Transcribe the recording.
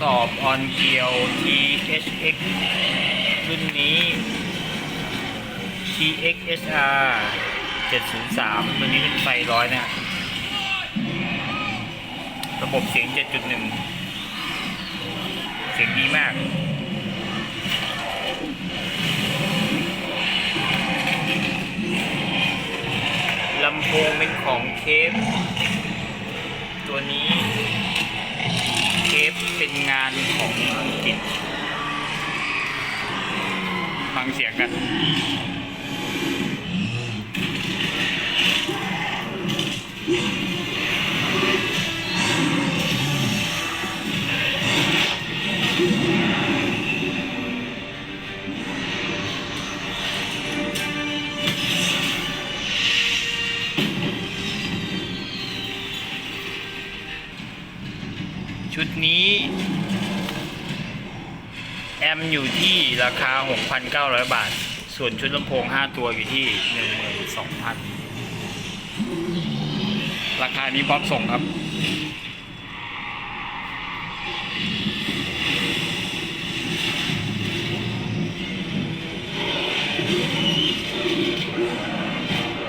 สอบออนเกียว THX รุ่นนี้ TXSR 703 ตัวนี้เป็นไฟร้อยนะ ระบบเสียง 7.1 เสียงดีมากลำโพงเป็นของเคฟตัวนี้ เป็นงานของอังกฤษฟังเสียงกันชุดนี้ แอมอยู่ที่ราคา 6,900 บาท ส่วนชุดลำโพง 5 ตัวอยู่ที่ 12,000 ราคานี้พร้อมส่งครับ